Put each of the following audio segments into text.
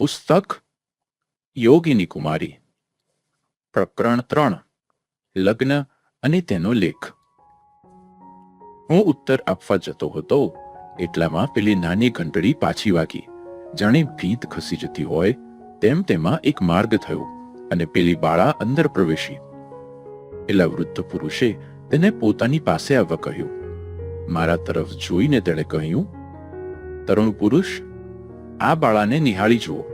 પુસ્તક યોગીની કુમારી. પ્રકરણ ત્રણ, લગ્ન અને તેનો લેખ. હું ઉત્તર આપવા જતો હતો, એટલામાં પેલી નાની ઘંટડી પાછી વાગી. જાણે ભીત ખસી જતી હોય, તેમ તેમાં એક માર્ગ થયો અને પેલી બાળા અંદર પ્રવેશી. પેલા વૃદ્ધ પુરુષે તેને પોતાની પાસે આવવા કહ્યું. મારા તરફ જોઈને તેણે કહ્યું, તરુણ પુરુષ, આ બાળાને નિહાળી જુઓ.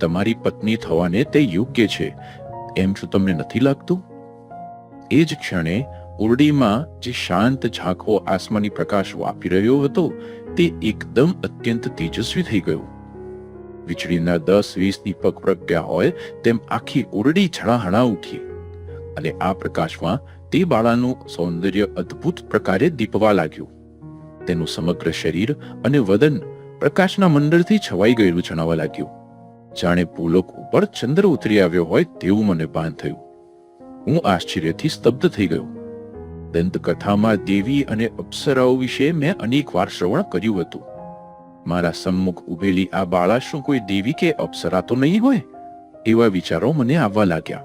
તમારી પત્ની થવાને તે યોગ્ય છે, એમ શું તમને નથી લાગતું? એ જ ક્ષણે ઓરડીમાં જે શાંત ઝાંખો આસમાની પ્રકાશ વાપી રહ્યો હતો, તે એકદમ અત્યંત તેજસ્વી થઈ ગયો. વીજળીના દસ વીસ દીપક પ્રગટ્યા હોય, તેમ આખી ઓરડી ઝળાહળા ઉઠી. અને આ પ્રકાશમાં તે બાળાનું સૌંદર્ય અદ્ભુત પ્રકારે દીપવા લાગ્યું. તેનું સમગ્ર શરીર અને વદન પ્રકાશના મંડળથી છવાઈ ગયેલું જણાવા લાગ્યું. જાણે ભૂલોક ઉપર ચંદ્ર ઉતરી આવ્યો હોય તેવું મને ભાન થયું. હું આશ્ચર્યથી સ્તબ્ધ થઈ ગયો. દંતકથામાં દેવી અને અપ્સરાઓ વિશે મેં અનેક વાર શ્રવણ કર્યું હતું. મારા સમ્મુખ ઉભેલી આ બાળા શું કોઈ દેવી કે અપ્સરા તો નહીં હોય? એવા વિચારો મને આવવા લાગ્યા.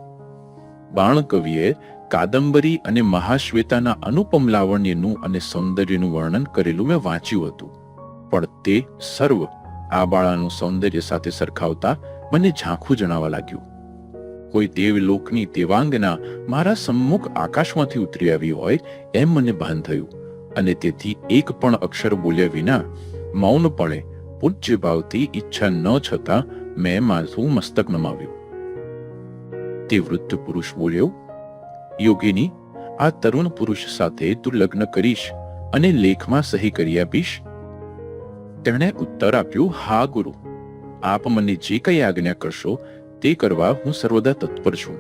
બાણ કવિએ કાદંબરી અને મહાશ્વેતાના અનુપમ લાવણ્યનું અને સૌંદર્યનું વર્ણન કરેલું મેં વાંચ્યું હતું. પણ તે સર્વ આ બાળાનું સૌંદર્ય સાથે સરખાવતા મને ઝાંખું જણાવા લાગ્યું. કોઈ દેવલોકની દેવાંગના મારા સમ્મુખ આકાશમાંથી ઉતરી આવી હોય એમ મને ભાન થયું અને તેથી એક પણ અક્ષર બોલ્યા વિના મૌનપણે પૂજ્ય ભાવથી ઈચ્છા ન છતાં મેં માથું મસ્તક નમાવ્યું. તે વૃદ્ધ પુરુષ બોલ્યો, યોગીની, આ તરુણ પુરુષ સાથે તું લગ્ન કરીશ અને લેખમાં સહી કરી આપીશ તેણે ઉત્તર આપ્યું, હા, ગુરુ. આપ મને જે કઈ આજ્ઞા કરશો તે કરવા હું સર્વદા તત્પર છું.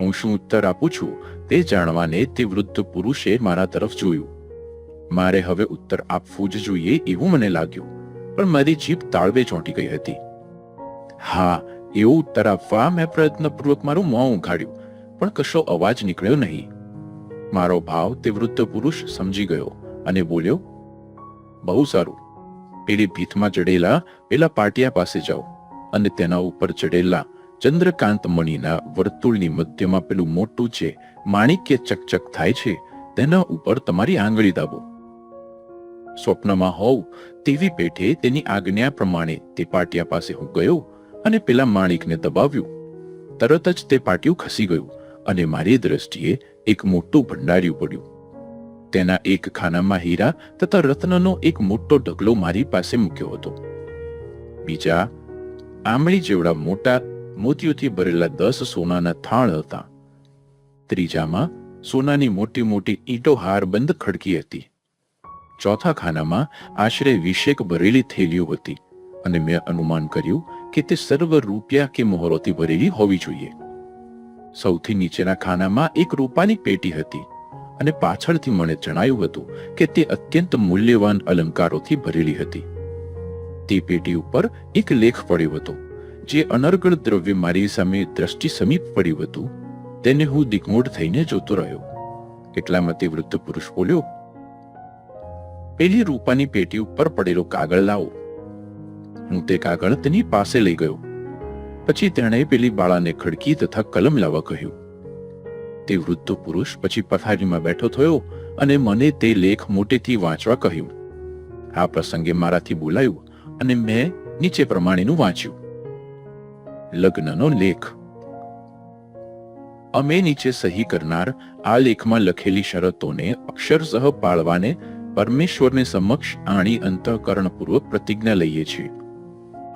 હું શું ઉત્તર આપું છું તે જાણવાને તે વૃદ્ધ પુરુષે મારા તરફ જોયું. મારે હવે ઉત્તર આપવું જ જોઈએ એવું મને લાગ્યું, પણ મારી જીભ તાળવે ચોંટી ગઈ હતી. હા, એવો ઉત્તર આપવા મેં પ્રયત્નપૂર્વક મારું મોં ઉઘાડ્યું, પણ કશો અવાજ નીકળ્યો નહીં. મારો ભાવ તે વૃદ્ધ પુરુષ સમજી ગયો અને બોલ્યો, બહુ સારું. પેલી ભીતમાં ચડેલા પેલા પાટિયા પાસે જાઓ અને તેના ઉપર ચડેલા ચંદ્રકાંત મણીના વર્તુળની મધ્યમાં પેલું મોટું જે માણિક્ય ચકચક થાય છે, તેના ઉપર તમારી આંગળી દાબો. સ્વપ્નમાં હોવ તેવી પેઠે તેની આજ્ઞા પ્રમાણે તે પાટિયા પાસે હું ગયો અને પેલા માણિકને દબાવ્યું. તરત જ તે પાટિયું ખસી ગયું અને મારી દ્રષ્ટિએ એક મોટું ભંડાર્યું પડ્યું તેના એક ખાનામાં હીરા તથા રત્નનો એક મોટો ઢગલો મારી પાસે મૂક્યો હતો. બીજા આમળી જેવડા મોટા મોતીઓથી ભરેલા દસ સોનાના થાળ હતા. ત્રીજામાં સોનાની મોટી મોટી ઈંટો હાર બંધ ખડકી હતી. ચોથા ખાનામાં આશરે વીસેક ભરેલી થેલીઓ હતી અને મેં અનુમાન કર્યું કે તે સર્વ રૂપિયા કે મોહરોથી ભરેલી હોવી જોઈએ. સૌથી નીચેના ખાનામાં એક રૂપાની પેટી હતી. અને પાછળથી મને જણાયું હતું કે તે અત્યંત મૂલ્યવાન અલંકારોથી ભરેલી હતી. તે પેટી ઉપર એક લેખ પડ્યો હતો, જે અનર્ગળ દ્રવ્ય મારી સામે દ્રષ્ટિ સમીપ પડ્યું હતું. તેને હું દિગ્મૂઢ થઈને જોતો રહ્યો. એટલામાં તે વૃદ્ધ પુરુષ બોલ્યો, પેલી રૂપાની પેટી ઉપર પડેલો કાગળ લાવો. હું તે કાગળ તેની પાસે લઈ ગયો. પછી તેણે પેલી બાળાને ખડકી તથા કલમ લાવવા કહ્યું તે વૃદ્ધ પુરુષ પછી પથારીમાં બેઠો થયો અને મને તે લેખ મોટેથી વાંચવા કહ્યું. આ પ્રસંગે મારાથી બોલાયું અને મેં નીચે પ્રમાણેનું વાંચ્યું. લગ્નનો લેખ. અમે નીચે સહી કરનાર આ લેખમાં લખેલી શરતોને અક્ષરસહ પાળવાને પરમેશ્વરને સમક્ષ આણી અંતઃકરણપૂર્વક પ્રતિજ્ઞા લઈએ છીએ.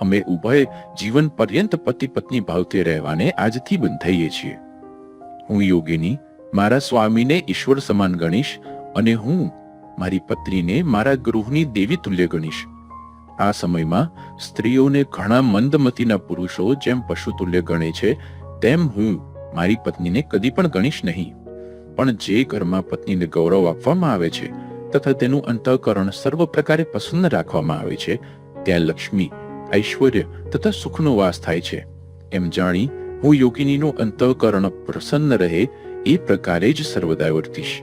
અમે ઉભય જીવન પર્યંત પતિ પત્ની ભાવતે રહેવાને આજથી બંધાઈએ છીએ. હું યોગીની, મારા સ્વામીને ઈશ્વર સમાન ગણીશ અને હું મારી પત્નીને મારા ગૃહની દેવી તુલ્ય ગણીશ. આ સમયમાં સ્ત્રીઓને ઘણા મંદમતીના પુરુષો જેમ પશુ તુલ્ય ગણે છે, તેમ હું મારી પત્નીને કદી પણ ગણીશ નહીં. પણ જે ઘરમાં પત્નીને ગૌરવ આપવામાં આવે છે તથા તેનું અંતઃકરણ સર્વ પ્રકારે પસંદ રાખવામાં આવે છે, ત્યાં લક્ષ્મી, ઐશ્વર્ય તથા સુખનો વાસ થાય છે. એમ જાણી હું યોગિનીનું અંતઃકરણ પ્રસન્ન રહે એ પ્રકારે જ સર્વદા વર્તીશ.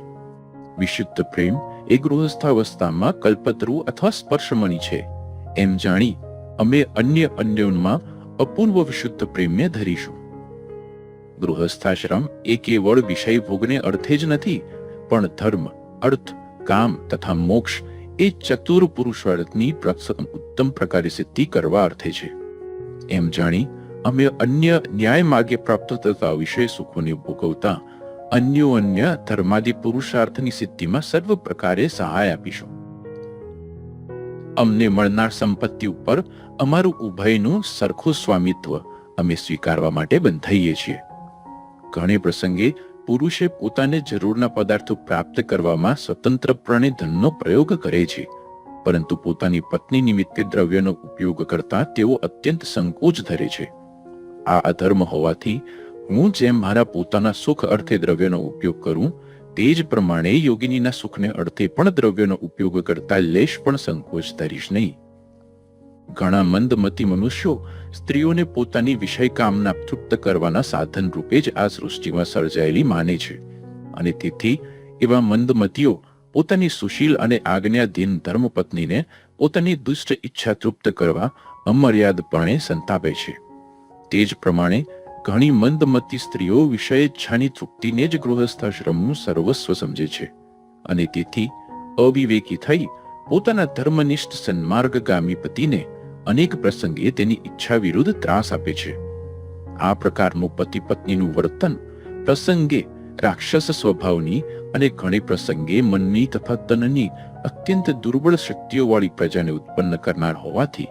વિશુદ્ધ પ્રેમ એ ગૃહસ્થાવસ્થામાં કલ્પતરુ અથવા સ્પર્શમણી છે. એમ જાણી અમે અન્ય અન્યોમાં અપૂર્વ વિશુદ્ધ પ્રેમને ધરીશું. ગૃહસ્થાશ્રમ એ કેવળ વિષય ભોગને અર્થે જ નથી, પણ ધર્મ, અર્થ, કામ તથા મોક્ષ એ ચતુર પુરુષાર્થની ઉત્તમ પ્રકારે સિદ્ધિ કરવા અર્થે છે. એમ જાણી અમે અન્ય ન્યાય માર્ગે પ્રાપ્ત થતા વિષય સુખોને ભોગવતા અન્યો અન્ય ધર્માદિ પુરુષાર્થની સિદ્ધિમાં સર્વ પ્રકારે સહાય આપીશું. અમને મળનાર સંપત્તિ ઉપર અમારું ઉભયનું સરખું સ્વામિત્વ અમે સ્વીકારવા માટે બંધાઈએ છીએ. ઘણે પ્રસંગે પુરુષે પોતાને જરૂરના પદાર્થો પ્રાપ્ત કરવામાં સ્વતંત્રપણે ધનનો પ્રયોગ કરે છે. પરંતુ પોતાની પત્ની નિમિત્તે દ્રવ્યનો ઉપયોગ કરતા તેઓ અત્યંત સંકોચ ધરે છે. આ અધર્મ હોવાથી હું જેમ મારા પોતાના સુખ અર્થે દ્રવ્યનો ઉપયોગ કરું, તે જ પ્રમાણે યોગિનીના સુખને અર્થે પણ દ્રવ્યનો ઉપયોગ કરતા લેશ પણ સંકોચ ધરીશ નહીં. ઘણા મંદમતી મનુષ્યો સ્ત્રીઓને પોતાની વિષય કામના તૃપ્ત કરવાના સાધન રૂપે જ આ સૃષ્ટિમાં સર્જાયેલી માને છે. અને તેથી એવા મંદમતીઓ પોતાની સુશીલ અને આજ્ઞાધીન ધર્મપત્નીને પોતાની દુષ્ટ ઈચ્છા તૃપ્ત કરવા અમર્યાદપણે સંતાપે છે. તે જ પ્રમાણે ઘણી મંદમતી સ્ત્રીઓ વિષય ઈચ્છાની તૃપ્તિને જ ગૃહસ્થાશ્રમનું સર્વસ્વ સમજે છે અને તેથી અવિવેકી થઈ પોતાના ધર્મનિષ્ઠ સન્માર્ગગામી પતિને અનેક પ્રસંગે તેની ઈચ્છા વિરુદ્ધ ત્રાસ આપે છે. આ પ્રકારનું પતિ પત્નીનું વર્તન પ્રસંગે રાક્ષસ સ્વભાવની અને ઘણી પ્રસંગે મનની તથા તનની અત્યંત દુર્બળ શક્તિઓવાળી પ્રજાને ઉત્પન્ન કરનાર હોવાથી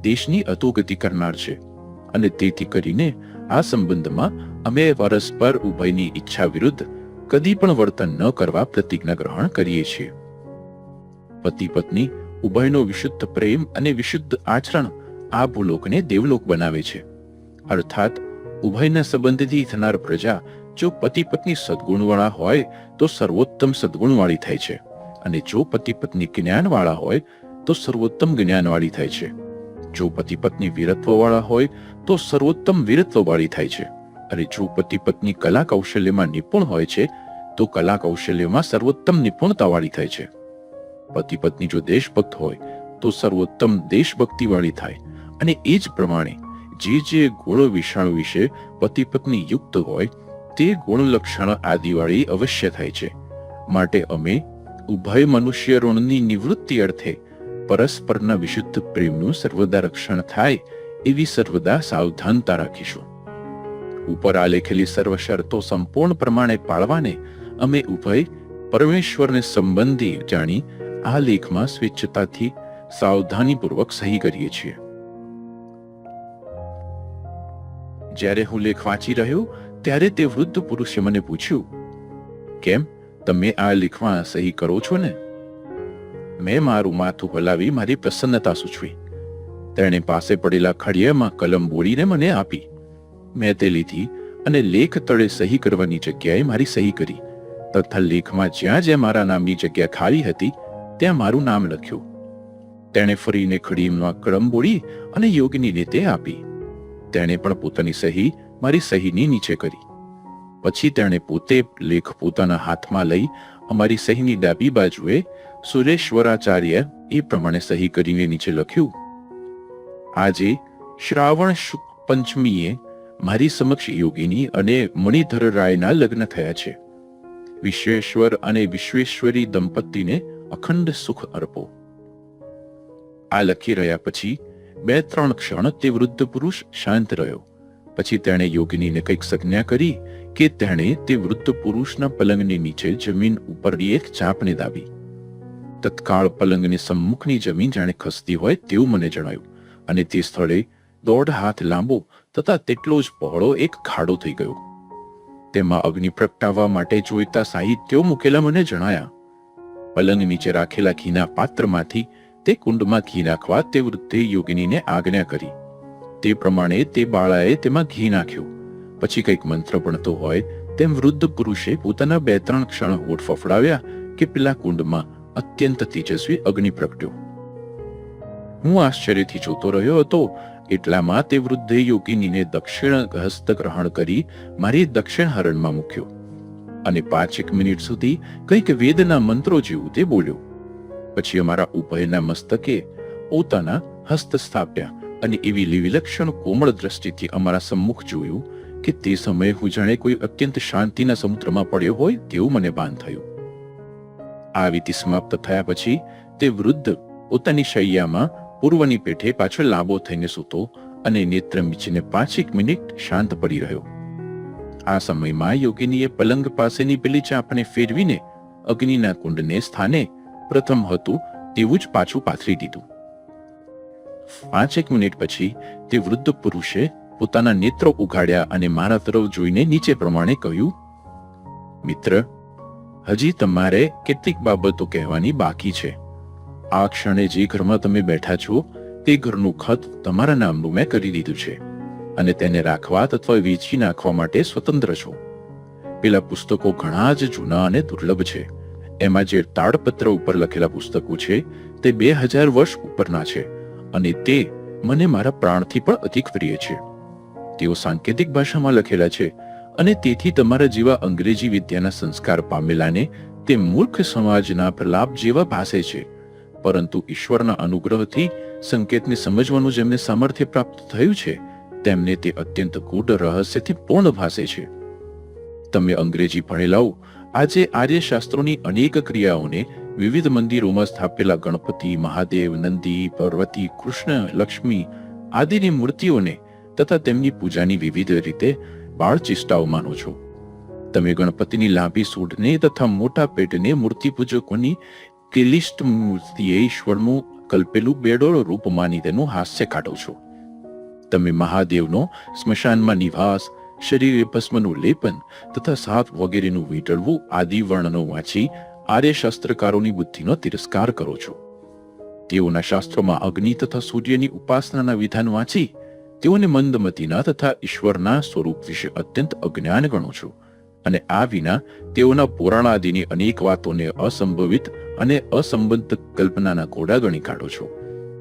દેશની અધોગતિ કરનાર છે. અને તેથી કરીને આ સંબંધમાં અમે પરસ્પર ઉભયની ઈચ્છા વિરુદ્ધ કદી પણ વર્તન ન કરવા પ્રતિજ્ઞા ગ્રહણ કરીએ છીએ. પતિ પત્ની, ઉભયનો વિશુદ્ધ પ્રેમ અને વિશુદ્ધ આચરણ આ ભૂલોકને દેવલોક બનાવે છે. અર્થાત, ઉભયના સંબંધથી થનાર પ્રજા જો પતિ પત્ની સદગુણવાળા હોય તો સર્વોત્તમ સદગુણવાળી થાય છે અને જો પતિ પત્ની જ્ઞાનવાળા હોય તો સર્વોત્તમ જ્ઞાનવાળી થાય છે. જો પતિ પત્ની વીરત્વવાળા હોય, તો સર્વોત્તમ વીરત્વવાળી થાય છે. અને જો પતિ પત્ની કલા કૌશલ્યમાં નિપુણ હોય છે, તો કલા કૌશલ્યમાં સર્વોત્તમ નિપુણતાવાળી થાય છે. પતિ પત્ની જો દેશભક્ત હોય, તો સર્વોત્તમ દેશભક્તિવાળી થાય. અને એ જ પ્રમાણે, જે જે ગુણો વિષાણુ વિશે પતિ પત્ની યુક્ત હોય, તે ગુણ લક્ષણ આદિવાળી અવશ્ય થાય છે. માટે અમે ઉભય મનુષ્ય ઋણની નિવૃત્તિ અર્થે પરસ્પરના વિશુદ્ધ પ્રેમનું સર્વદા રક્ષણ થાય એવી સર્વદા સાવધાનતા રાખીશું. ઉપર આલેખેલી સર્વ શરતો સંપૂર્ણ પ્રમાણે પાળવાને અમે ઉભય પરમેશ્વરને સંબંધી જાણી આ લેખમાં સ્વેચ્છતાથી સાવધાનીપૂર્વક સહી કરીએ છીએ. જ્યારે હું લેખ વાંચી રહ્યો ત્યારે તે વૃદ્ધ પુરુષે મને પૂછ્યું, કેમ? તમે આ લેખમાં સહી કરો છો ને? મેં મારું માથું હલાવી મારી પ્રસન્નતા સૂચવી. તેણે પાસે પડેલા ખડિયામાં કલમ બોળીને મને આપી. મેં તે લીધી અને લેખ તળે સહી કરવાની જગ્યાએ મારી સહી કરી. તથા લેખમાં જ્યાં જ્યાં મારા નામની જગ્યા ખાલી હતી, ત્યાં મારું નામ લખ્યું. તેણે ફરીને ખડીમાં કલમ બોળી અને યોગની રીતે આપી. તેણે પણ પોતાની સહી મારી સહીની નીચે કરી. પછી તેણે પોતે લેખ પોતાના હાથમાં લઈ અમારી સહીની ડાબી બાજુએ સુરેશ્વરાચાર્ય એ પ્રમાણે સહી કરીને નીચે લખ્યું, આજે શ્રાવણ પંચમીએ મારી સમક્ષ યોગીની અને મણિધર રાયના લગ્ન થયા છે. વિશ્વેશ્વર અને વિશ્વેશ્વરી દંપતીને અખંડ સુખ અર્પો. આ લખી રહ્યા પછી બે ત્રણ ક્ષણ તે વૃદ્ધ પુરુષ શાંત રહ્યો. પછી તેણે યોગિનીને કંઈક સંજ્ઞા કરી કે તેણે તે વૃદ્ધ પુરુષના પલંગની નીચે જમીન ઉપરની એક ચાપને દાબી. તત્કાળ પલંગની સમ્મુખની જમીન જાણે ખસતી હોય તેવું મને જણાયું. અને તે સ્થળે દોઢ હાથ લાંબો તથા તેટલો જ પહોળો એક ખાડો થઈ ગયો. તેમાં અગ્નિ પ્રગટાવવા માટે જોઈતા સાહિત્યો મૂકેલા મને જણાયા. પલંગ નીચે રાખેલા ઘીના પાત્રમાંથી તે કુંડમાં ઘી નાખવા તે વૃદ્ધે યોગિનીને આજ્ઞા કરી. તે પ્રમાણે તે બાળાએ તેમાં ઘી નાખ્યું. પછી કંઈક મંત્ર ભણતો હોય તેમ વૃદ્ધ પુરુષે પોતાના બે ત્રણ ક્ષણ હોઠ ફફડાવ્યા કે પેલા કુંડમાં અત્યંત તેજસ્વી અગ્નિ પ્રગટ્યો. હું આશ્ચર્યથી જોતો રહ્યો હતો, એટલામાં તે વૃદ્ધે યોગિનીને દક્ષિણ હસ્ત ગ્રહણ કરી મારી દક્ષિણ હરણમાં મૂક્યો અને પાંચેક મિનિટ સુધી કંઈક વેદના મંત્રો જેવું તે બોલ્યો. પછી અમારા ઉભયના મસ્તકે પોતાના હસ્ત સ્થાપ્યા અને એવી વિલક્ષણ કોમળ દ્રષ્ટિથી અમારા સમ્મુખ જોયું કે તે સમયે હું જાણે કોઈ અત્યંત શાંતિના સમુદ્રમાં પડ્યો હોય તેવું મને ભાન થયું. આ સમાપ્ત થયા પછી તે વૃદ્ધ પોતાની શૈયામાં પૂર્વની પેઠે પાછળ લાંબો થઈને સૂતો અને નેત્ર મીચીને પાંચેક મિનિટ શાંત પડી રહ્યો. આ સમયમાં યોગિનીએ પલંગ પાસેની પેલી ચાંપણે ફેરવીને અગ્નિના કુંડને સ્થાને પ્રથમ હતું તેવું જ પાછું પાથરી દીધું. પાંચેક મિનિટ પછી તે વૃદ્ધ પુરુષે પોતાના નેત્રો ઉઘાડ્યા અને મારા તરફ જોઈને નીચે પ્રમાણે કહ્યું, મિત્ર હજી તમારે કેટલીક બાબતો કહેવાની બાકી છે. આ ક્ષણે જે ઘરમાં તમે બેઠા છો, તે ઘરનું ખત તમારા નામનું મેં કરી દીધું છે અને તેને રાખવા અથવા વેચી નાખવા માટે સ્વતંત્ર છો. પેલા પુસ્તકો ઘણા જ જૂના અને દુર્લભ છે. એમાં જે તાડપત્ર ઉપર લખેલા પુસ્તકો છે, તે બે હજાર વર્ષ ઉપરના છે અને તે મને મારા પ્રાણથી પણ અધિક પ્રિય છે. તેઓ સાંકેતિક ભાષામાં લખેલા છે અને તેથી તમારા જેવા અંગ્રેજી વિદ્યાના સંસ્કાર પામેલાને તે મૂર્ખ સમાજના પ્રલાપ જેવા ભાસે છે. પરંતુ ઈશ્વરના અનુગ્રહથી સંકેતને સમજવાનું જેમને સામર્થ્ય પ્રાપ્ત થયું છે, તેમને તે અત્યંત ગૂઢ રહસ્યથી પૂર્ણ ભાસે છે. તમે અંગ્રેજી ભણેલાઓ, આજે આર્ય શાસ્ત્રોની અનેક ક્રિયાઓને વિવિધ મંદિરોમાં સ્થાપેલા ગણપતિ, મહાદેવ, નંદી, પાર્વતી, કૃષ્ણ, લક્ષ્મી આદિની મૂર્તિઓને તથા તેમની પૂજાની વિવિધ રીતે બાળ ચેષ્ટાઓ માનો છો? તમે ગણપતિની લાંબી સૂઢને તથા મોટા પેટને મૂર્તિ પૂજકોની કિલિષ્ટ મૂર્તિએ ઈશ્વરનું કલ્પેલું બેડોળ રૂપ માની તેનું હાસ્ય કાઢો છો. તમે મહાદેવનો સ્મશાનમાં નિવાસ, શરીરે ભસ્મનું લેપન તથા સાપ વગેરેનું વીંટળવું આદિ વર્ણનો વાંચી આર્ય શાસ્ત્રકારોની બુદ્ધિનો તિરસ્કાર કરો છો. તેઓના શાસ્ત્રોમાં અગ્નિ તથા સૂર્યની ઉપાસનાના વિધાન વાંચી તેઓને મંદમતીના તથા ઈશ્વરના સ્વરૂપ વિશે અત્યંત અજ્ઞાન ગણો છું અને આ વિના તેઓના પુરાણાદિની અનેક વાતોને અસંભવિત અને અસંબંધ કલ્પનાના ઘોડા ગણી કાઢો છો.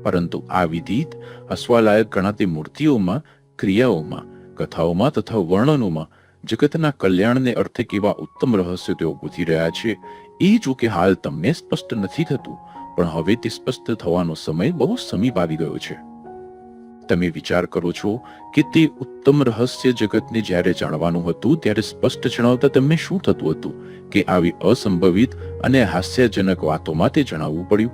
પરંતુ આ વિધિત હસવાલાયક ગણાતી મૂર્તિઓમાં, ક્રિયાઓમાં, કથાઓમાં તથા વર્ણનોમાં જગતના કલ્યાણને અર્થે કેવા ઉત્તમ રહસ્યો તેઓ બુધી રહ્યા છે, એ જો કે હાલ તમને સ્પષ્ટ નથી થતું, પણ હવે તે સ્પષ્ટ થવાનો સમય બહુ સમીપ આવી ગયો છે. તમે વિચાર કરો છો કે તે ઉત્તમ રહસ્ય જગતને જ્યારે જાણવાનું હતું, ત્યારે સ્પષ્ટ જણાવતા તમને શું થતું હતું કે આવી અસંભવિત અને હાસ્યજનક વાતોમાં તે જણાવવું પડ્યું?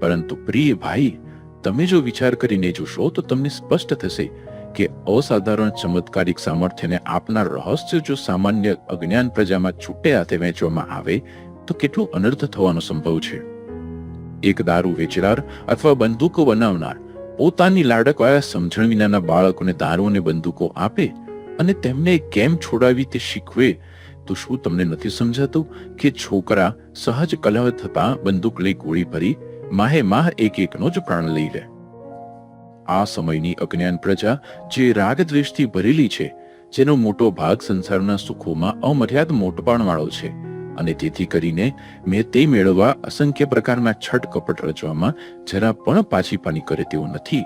પરંતુ પ્રિય ભાઈ, તમે જો વિચાર કરીને જોશો, તો તમને સ્પષ્ટ થશે કે અસાધારણ ચમત્કારિક સામર્થ્યને આપનાર રહસ્ય જો સામાન્ય અજ્ઞાન પ્રજામાં છૂટે હાથે વહેંચવામાં આવે, તો કેટલું અનર્થ થવાનો સંભવ છે. એક દારૂ વેચનાર અથવા બંદૂકો બનાવનાર પોતાની લાડકવાયા સમજણ વિનાના બાળકોને દારૂ અને બંદૂકો આપે અને તેમને કેમ છોડાવી તે શીખવે, તો શું તમને નથી સમજાતું કે છોકરા સહજ કલહ થતા બંદૂક લઈ ગોળી ભરી માહે માહ એક એકનો જ પ્રાણ લઈ લે? આ સમયની અજ્ઞાન પ્રજા જે રાગ દ્વેષથી ભરેલી છે, જેનો મોટો ભાગ સંસારના સુખોમાં અમર્યાદ મોટપાણ વાળો છે. અને તેથી કરીને મેં તે મેળવવા અસંખ્ય પ્રકારના છટ કપટ રચવામાં જરા પણ પાછીપાની કરે તેવો નથી.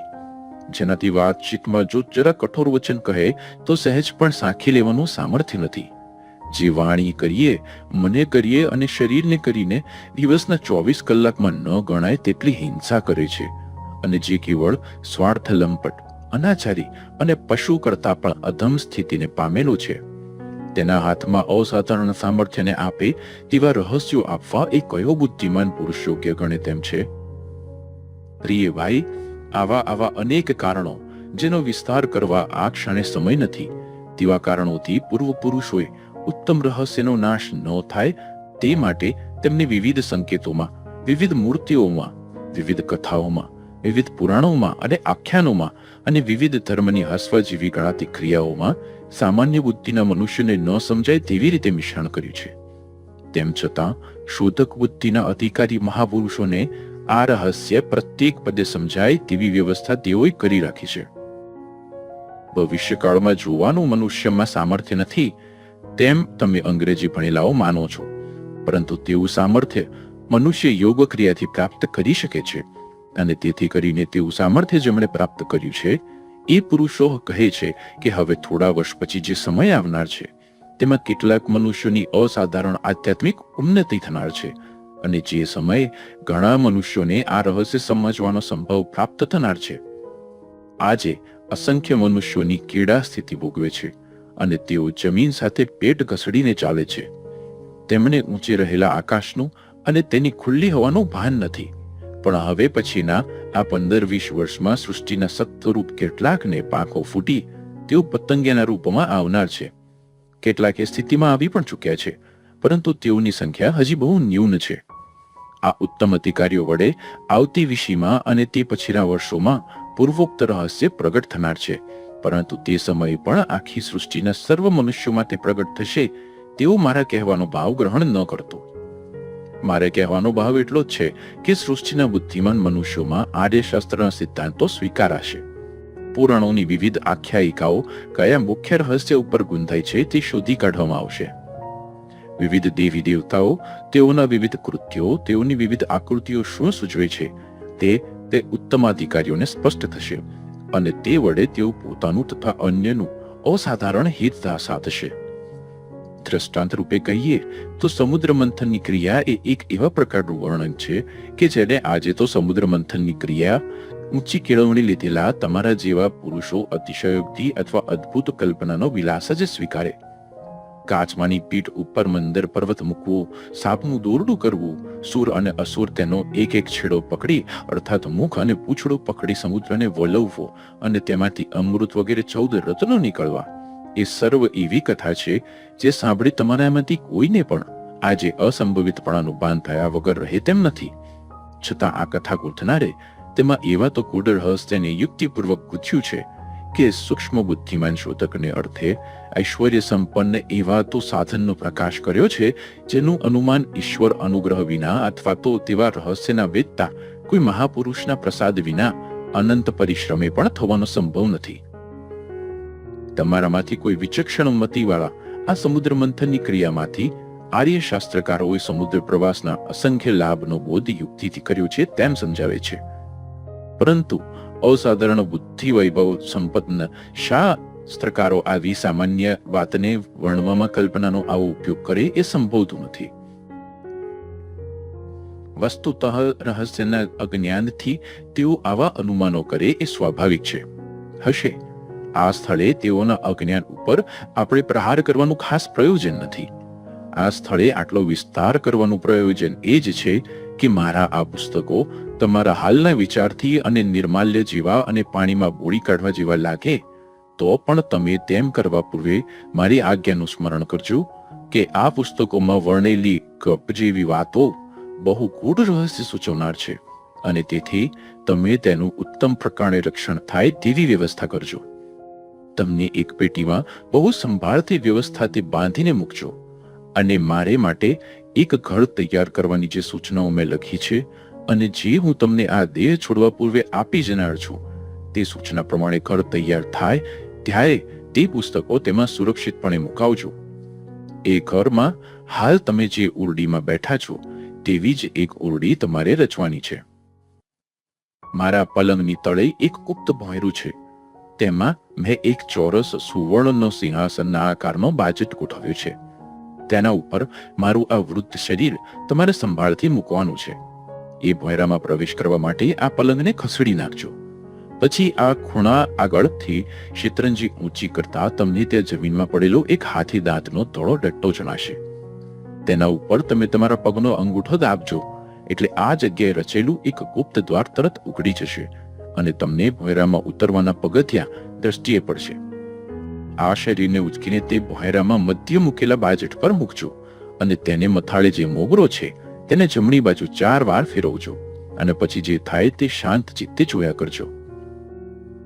જેનાથી વાતચીતમાં જો જરા કઠોર વચન કહે, તો સહેજ પણ સાંખી લેવાનું સામર્થ્ય નથી. જે વાણી કરીએ, મને કરીએ અને શરીરને કરીને દિવસના ચોવીસ કલાકમાં ન ગણાય તેટલી હિંસા કરે છે. અને જે કેવળ સ્વાર્થ લંપટ, અનાચારી અને પશુ કરતા પણ અધમ સ્થિતિને પામેલો છે. તેના હાથમાં અસાધારણ સામર્થ્યને આપે તેવા રહસ્યો આપવા એ કયો બુદ્ધિમાન પુરુષ યોગ્ય ગણે તેમ છે? પ્રિય ભાઈ, આવા આવા અનેક કારણો જેનો વિસ્તાર કરવા આ ક્ષણે સમય નથી. તેવા કારણોથી પૂર્વ પુરુષોએ ઉત્તમ રહસ્યનો નાશ ન થાય તે માટે તેમને વિવિધ સંકેતોમાં, વિવિધ મૂર્તિઓમાં, વિવિધ કથાઓમાં વિવિધ પુરાણોમાં અને આખ્યાનોમાં અને વિવિધ ધર્મની હસ્વજીવી ગણાતી ક્રિયાઓમાં સામાન્ય બુદ્ધિના મનુષ્યને ન સમજાય તેવી રીતે મિશ્રણ કર્યું છે. તેમ છતાં, શોધક બુદ્ધિના અધિકારી મહાપુરુષોને આ રહસ્ય પ્રત્યેક પદે સમજાય તેવી વ્યવસ્થા તેઓએ કરી રાખી છે. ભવિષ્યકાળમાં જોવાનું મનુષ્યમાં સામર્થ્ય નથી, તેમ તમે અંગ્રેજી ભણેલાઓ માનો છો. પરંતુ તેવું સામર્થ્ય મનુષ્ય યોગ ક્રિયાથી પ્રાપ્ત કરી શકે છે. અને તેથી કરીને તેવું સામર્થ્ય જેમણે પ્રાપ્ત કર્યું છે, એ પુરુષો કહે છે કે હવે થોડા વર્ષ પછી જે સમય આવનાર છે, તેમાં કેટલાક મનુષ્યોની અસાધારણ આધ્યાત્મિક ઉન્નતિ થનાર છે અને જે સમયે ઘણા મનુષ્યોને આ રહસ્ય સમજવાનો સંભવ પ્રાપ્ત થનાર છે. આજે અસંખ્ય મનુષ્યોની કેડા સ્થિતિ ભોગવે છે અને તેઓ જમીન સાથે પેટ ઘસડીને ચાલે છે. તેમને ઊંચે રહેલા આકાશનું અને તેની ખુલ્લી હવાનું ભાન નથી. પણ હવે પછીના આ પંદર વીસ વર્ષમાં સૃષ્ટિના સત્વરૂપ કેટલાકને પાંખો ફૂટી તેઓ પતંગિયાના રૂપમાં આવનાર છે. કેટલાક એ સ્થિતિમાં આવી પણ ચૂક્યા છે, પરંતુ તેઓની સંખ્યા હજી બહુ ન્યૂન છે. આ ઉત્તમ અધિકારીઓ વડે આવતી વિશીમાં અને તે પછીના વર્ષોમાં પૂર્વોક્ત રહસ્ય પ્રગટ થનાર છે, પરંતુ તે સમયે પણ આખી સૃષ્ટિના સર્વ મનુષ્યોમાં તે પ્રગટ થશે તેવો મારા કહેવાનો ભાવ ગ્રહણ ન કરતો. મારે કહેવાનો ભાવ એટલો જ છે કે સૃષ્ટિના બુદ્ધિમાન મનુષ્યોમાં આર્યશાસ્ત્રના સિદ્ધાંતો સ્વીકારાશે. પુરાણોની વિવિધ આખ્યાયિકાઓ કયા મુખ્ય રહસ્ય ઉપર ગુંથાય છે તે શોધી કાઢવામાં આવશે. વિવિધ દેવી દેવતાઓ, તેઓના વિવિધ કૃત્યો, તેઓની વિવિધ આકૃતિઓ શું સૂચવે છે? તે તે ઉત્તમાધિકારીઓને સ્પષ્ટ થશે અને તે વડે તેઓ પોતાનું તથા અન્યનું અસાધારણ હિત સાધશે. દ્રષ્ટાંત રૂપે કહીએ, તો સમુદ્ર મંથનની ક્રિયા એ એક એવા પ્રકારનું વર્ણન છે કે જેને આજે તો સમુદ્ર મંથનની ક્રિયા, ઊંચી કેળવણી લીધેલા તમારા જેવા પુરુષો અતિશયોક્તિ અથવા અદ્ભુત કલ્પનાનો વિલાસ જ સ્વીકારે. કાચમાની પીઠ ઉપર મંદર પર્વત મૂકવો, સાપનું દોરડું કરવું, સુર અને અસુર તેનો એક એક છેડો પકડી, અર્થાત મુખ અને પૂંછડું પકડી સમુદ્રને વલવવો અને તેમાંથી અમૃત વગેરે ચૌદ રત્નો નીકળવા. એ સર્વ એવી કથા છે જે સાંભળી તમારામાંથી કોઈને પણ આજે અસંભવિતપણાનું ભાન થયા વગર રહે તેમ નથી. છતાં આ કથા ગૂંથનારે તેમાં એવા તો કુડરહસ તેને યુક્તિપૂર્વક ગૂંથ્યું છે કે સૂક્ષ્મ બુદ્ધિમાન શોધકને અર્થે ઐશ્વર્ય સંપન્ન એવા તો સાધનનો પ્રકાશ કર્યો છે જેનું અનુમાન ઈશ્વર અનુગ્રહ વિના અથવા તો તેવા રહસ્યના વેદતા કોઈ મહાપુરુષના પ્રસાદ વિના અનંત પરિશ્રમે પણ થવાનો સંભવ નથી. તમારામાંથી કોઈ વિચક્ષણ મતિવાળા આ સમુદ્ર મંથનની ક્રિયામાંથી આર્ય શાસ્ત્રકારોએ સમુદ્ર પ્રવાસના અસંખ્ય લાભનો બોધ યુક્તિથી કર્યો છે તેમ સમજાવે છે. પરંતુ અસાધારણ બુદ્ધિ વૈભવ સંપન્ન શાસ્ત્રકારો આવી સામાન્ય વાતને વર્ણવામાં કલ્પનાનો આવો ઉપયોગ કરે એ સંભવતું નથી. વસ્તુતઃ રહસ્યના અજ્ઞાનથી તેઓ આવા અનુમાનો કરે એ સ્વાભાવિક છે. હશે. આ સ્થળે તેઓના અજ્ઞાન ઉપર આપણે પ્રહાર કરવાનું ખાસ પ્રયોજન નથી. આ સ્થળે આટલો વિસ્તાર કરવાનું પ્રયોજન એ જ છે કે મારા આ પુસ્તકો તમારા હાલના વિચારથી અને નિર્માલ્ય જેવા અને પાણીમાં બોળી કાઢવા જેવા લાગે, તો પણ તમે તેમ કરવા પૂર્વે મારી આજ્ઞાનું સ્મરણ કરજો કે આ પુસ્તકોમાં વર્ણેલી ગપ જેવી વાતો બહુ ગૂઢ રહસ્ય સૂચવનાર છે અને તેથી તમે તેનું ઉત્તમ પ્રકારે રક્ષણ થાય તેવી વ્યવસ્થા કરજો. તમને એક પેટીમાં બહુ સંભાળથી વ્યવસ્થાથી બાંધીને મૂકજો. અને મારે માટે એક ઘર તૈયાર કરવાની જે સૂચનાઓ મેં લખી છે અને જે હું તમને આ દેહ છોડવા પૂર્વે આપી જનાર છું, તે સૂચના પ્રમાણે ઘર તૈયાર થાય ત્યારે તે પુસ્તકો તેમાં સુરક્ષિતપણે મુકાવજો. એ ઘરમાં હાલ તમે જે ઉરડીમાં બેઠા છો, તેવી જ એક ઉરડી તમારે રચવાની છે. મારા પલંગની તળે એક ગુપ્ત ભોંયરું છે. તેમાં મેં એક ચોરસ સુવર્ણનો સિંહાસનના આકારનો બાજટ ગોઠવ્યું છે. તેના ઉપર મારું આ વૃદ્ધ શરીર તમારે સંભાળથી મૂકવાનું છે. એ ભોયરામાં પ્રવેશ કરવા માટે આ પલંગને ખસેડી નાખજો. પછી આ ખૂણા આગળથી શેતરંજી ઊંચી કરતા તમને તે જમીનમાં પડેલો એક હાથી દાંતનો ધોળો ડટ્ટો જણાશે. તેના ઉપર તમે તમારા પગનો અંગૂઠો દાબજો. એટલે આ જગ્યાએ રચેલું એક ગુપ્ત દ્વાર તરત ઉઘડી જશે. અને તમને ભોયરામાં ઉતરવાના પગથિયા દ્રષ્ટિએ પડશે. આ શરીરને ઉચકીને તે ભોયરામાં મધ્ય મૂકેલા બાજટ પર મૂકજો અને તેને મથાળે જે મોગરો છે તેને જમણી બાજુ ચાર વાર ફેરવજો અને પછી જે થાય તે શાંત ચિત્તે જોયા કરજો.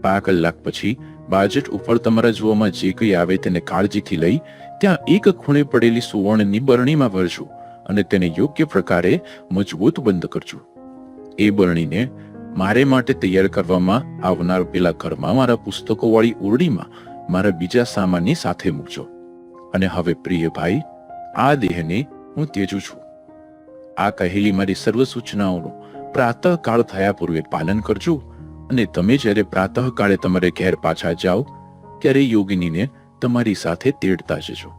પા કલાક પછી બાજટ ઉપર તમારા જોવામાં જે કંઈ આવે તેને કાળજીથી લઈ ત્યાં એક ખૂણે પડેલી સુવર્ણની બરણીમાં ભરજો અને તેને યોગ્ય પ્રકારે મજબૂત બંધ કરજો. એ બરણીને મારે માટે તૈયાર કરવામાં આવનાર પેલા ઘરમાં મારા પુસ્તકો વાળી ઓરડીમાં મારા બીજા સામાનની સાથે મૂકજો. અને હવે પ્રિય ભાઈ, આ દેહને હું તેજું છું. આ કહેલી મારી સર્વ સૂચનાઓનું પ્રાતઃકાળ થયા પૂર્વે પાલન કરજો અને તમે જ્યારે પ્રાતઃકાળે તમારે ઘેર પાછા જાઓ, ત્યારે યોગિનીને તમારી સાથે તેડતા જજો.